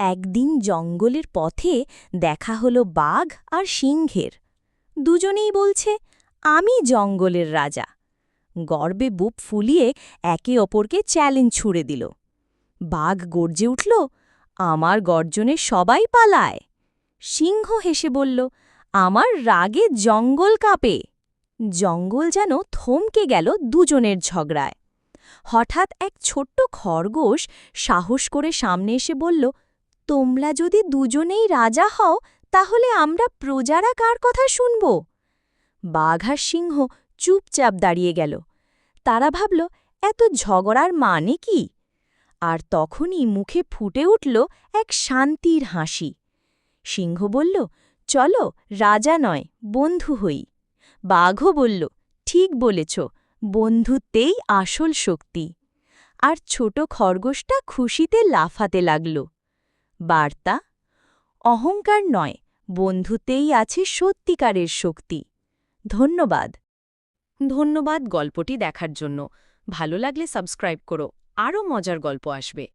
একদিন জঙ্গলের পথে দেখা হলো বাঘ আর সিংহের। দুজনেই বলছে, আমি জঙ্গলের রাজা। গর্বে বুক ফুলিয়ে একে অপরকে চ্যালেঞ্জ ছুড়ে দিল। বাঘ গর্জে উঠল, আমার গর্জনে সবাই পালায়। সিংহ হেসে বলল, আমার রাগে জঙ্গল কাঁপে। জঙ্গল যেন থমকে গেল দুজনের ঝগড়ায়। হঠাৎ এক ছোট্ট খরগোশ সাহস করে সামনে এসে বলল তোমরা যদি দুজনেই রাজা হও, তাহলে আমরা প্রজারা কার কথা শুনব? বাঘ সিংহ চুপচাপ দাঁড়িয়ে গেল। তারা ভাবল, এত ঝগড়ার মানে কি? আর তখনই মুখে ফুটে উঠল এক শান্তির হাসি। সিংহ বলল, চলো, রাজা নয়, বন্ধু হই। বাঘও বলল, ঠিক বলেছ, বন্ধুত্বেই আসল শক্তি। আর ছোট খরগোশটা খুশিতে লাফাতে লাগল। বার্তা, অহংকার নয়, বন্ধুতেই আছে সত্যিকারের শক্তি। ধন্যবাদ। ধন্যবাদ গল্পটি দেখার জন্য। ভালো লাগলে সাবস্ক্রাইব করো, আরও মজার গল্প আসবে।